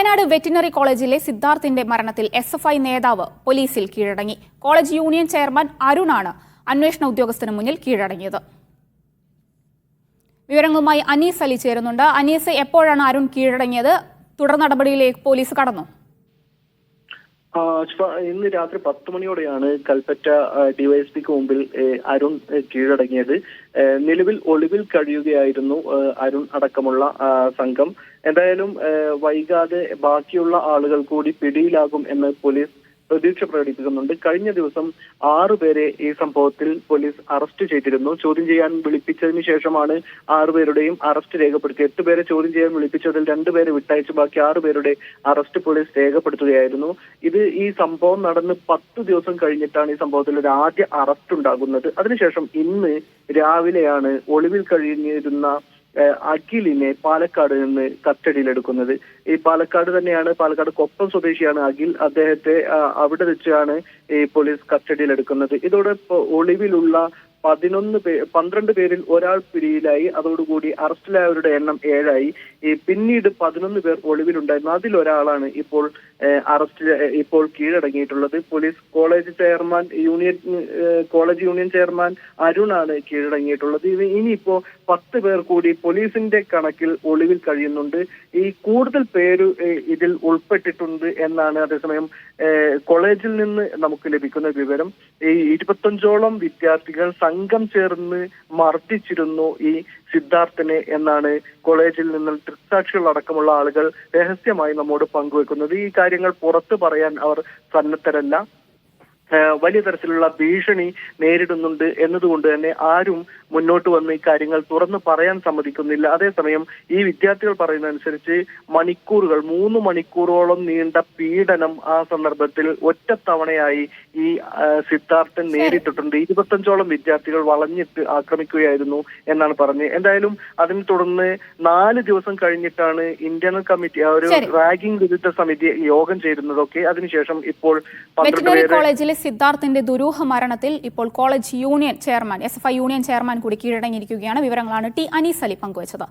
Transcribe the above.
Wayanad veterinary കോളേജിലെ സിദ്ധാർത്ഥിന്റെ മരണത്തിൽ S F I നേതാവ് പോലീസിൽ കീഴടങ്ങി. കോളേജ് യൂണിയൻ ചെയർമാൻ അരുണാണ് അന്വേഷണ ഉദ്യോഗസ്ഥന് മുന്നിൽ കീഴടങ്ങിയത്. വിവരങ്ങളുമായി അനീസ് അലി ചേരുന്നുണ്ട്. അനീസ് എപ്പോഴാണ് അരുൺ കീഴടങ്ങിയത്? തുടർ നടപടിയിലേക്ക് പോലീസ് കടന്നു. ഇന്ന് രാത്രി പത്ത് മണിയോടെയാണ് കൽപ്പറ്റ ഡിവൈഎസ്പിക്ക് മുമ്പിൽ അരുൺ കീഴടങ്ങിയത്. നിലവിൽ ഒളിവിൽ കഴിയുകയായിരുന്നു അരുൺ അടക്കമുള്ള സംഘം. എന്തായാലും വൈകാതെ ബാക്കിയുള്ള ആളുകൾ കൂടി പിടിയിലാകും എന്ന് പോലീസ് പ്രതീക്ഷ പ്രകടിപ്പിക്കുന്നുണ്ട്. കഴിഞ്ഞ ദിവസം ആറുപേരെ ഈ സംഭവത്തിൽ പോലീസ് അറസ്റ്റ് ചെയ്തിരുന്നു. ചോദ്യം ചെയ്യാൻ വിളിപ്പിച്ചതിന് ശേഷമാണ് ആറുപേരുടെയും അറസ്റ്റ് രേഖപ്പെടുത്തി എട്ട് പേരെ ചോദ്യം ചെയ്യാൻ വിളിപ്പിച്ചതിൽ രണ്ടുപേരെ വിട്ടയച്ചു. ബാക്കി ആറുപേരുടെ അറസ്റ്റ് പോലീസ് രേഖപ്പെടുത്തുകയായിരുന്നു. ഇത് ഈ സംഭവം നടന്ന് പത്ത് ദിവസം കഴിഞ്ഞിട്ടാണ് ഈ സംഭവത്തിൽ ഒരു ആദ്യ അറസ്റ്റ് ഉണ്ടാകുന്നത്. അതിനുശേഷം ഇന്ന് രാവിലെയാണ് ഒളിവിൽ കഴിഞ്ഞിരുന്ന അഖിലിനെ പാലക്കാട് നിന്ന് കസ്റ്റഡിയിലെടുക്കുന്നത്. ഈ പാലക്കാട് തന്നെയാണ് പാലക്കാട് കൊപ്പം സ്വദേശിയാണ് അഖിൽ. അദ്ദേഹത്തെ അവിടെ വെച്ചാണ് ഈ പോലീസ് കസ്റ്റഡിയിലെടുക്കുന്നത്. ഇതോടെ ഒളിവിലുള്ള പതിനൊന്ന് പേ പന്ത്രണ്ട് പേരിൽ ഒരാൾ പിടിയിലായി. അതോടുകൂടി അറസ്റ്റിലായവരുടെ എണ്ണം ഏഴായി. പിന്നീട് പതിനൊന്ന് പേർ ഒളിവിലുണ്ടായിരുന്നു. അതിലൊരാളാണ് ഇപ്പോൾ അറസ്റ്റ് ഇപ്പോൾ കീഴടങ്ങിയിട്ടുള്ളത്. Police college chairman union college union chairman അരുണാണ് കീഴടങ്ങിയിട്ടുള്ളത്. ഇനിയിപ്പോ പത്ത് പേർ കൂടി പോലീസിന്റെ കണക്കിൽ ഒളിവിൽ കഴിയുന്നുണ്ട്. ഈ കൂടുതൽ പേര് ഇതിൽ ഉൾപ്പെട്ടിട്ടുണ്ട് എന്നാണ് അതേസമയം കോളേജിൽ നിന്ന് നമുക്ക് ലഭിക്കുന്ന വിവരം ഈ ഇരുപത്തഞ്ചോളം വിദ്യാർത്ഥികൾ സംഘം ചേർന്ന് മർദ്ദിച്ചിരുന്നു ഈ സിദ്ധാർത്ഥനെ എന്നാണ് കോളേജിൽ നിന്ന് ദൃക്സാക്ഷികൾ അടക്കമുള്ള ആളുകൾ രഹസ്യമായി നമ്മോട് പങ്കുവെക്കുന്നത്. ഈ കാര്യങ്ങൾ പുറത്തു പറയാൻ അവർ സന്നദ്ധരല്ല. വലിയ തരത്തിലുള്ള ഭീഷണി നേരിടുന്നുണ്ട് എന്നതുകൊണ്ട് തന്നെ ആരും മുന്നോട്ട് വന്ന് ഇക്കാര്യങ്ങൾ കാര്യങ്ങൾ തുറന്നു പറയാൻ സമ്മതിക്കുന്നില്ല. അതേസമയം ഈ വിദ്യാർത്ഥികൾ പറയുന്ന അനുസരിച്ച് മണിക്കൂറുകൾ മൂന്ന് മണിക്കൂറോളം നീണ്ട പീഡനം ആ സന്ദർഭത്തിൽ ഒറ്റത്തവണയായി ഈ സിദ്ധാർത്ഥൻ നേരിട്ടിട്ടുണ്ട്. ഇരുപത്തഞ്ചോളം വിദ്യാർത്ഥികൾ വളഞ്ഞിട്ട് ആക്രമിക്കുകയായിരുന്നു എന്നാണ് പറഞ്ഞത് എന്തായാലും അതിനെ തുടർന്ന് നാല് ദിവസം കഴിഞ്ഞിട്ടാണ് ഇന്റേണൽ കമ്മിറ്റി ആ ഒരു റാഗിംഗ് വിരുദ്ധ സമിതി യോഗം ചേരുന്നതൊക്കെ. അതിനുശേഷം ഇപ്പോൾ പന്ത്രണ്ട് പേര് കോളേജിലെ സിദ്ധാർത്ഥിന്റെ ദുരൂഹ മരണത്തിൽ ഇപ്പോൾ college union chairman S union chairman കൂടി കീഴടങ്ങിയിരിക്കുകയാണ്. വിവരങ്ങളാണ് ടി അനീസ് അലി പങ്കുവച്ചത്.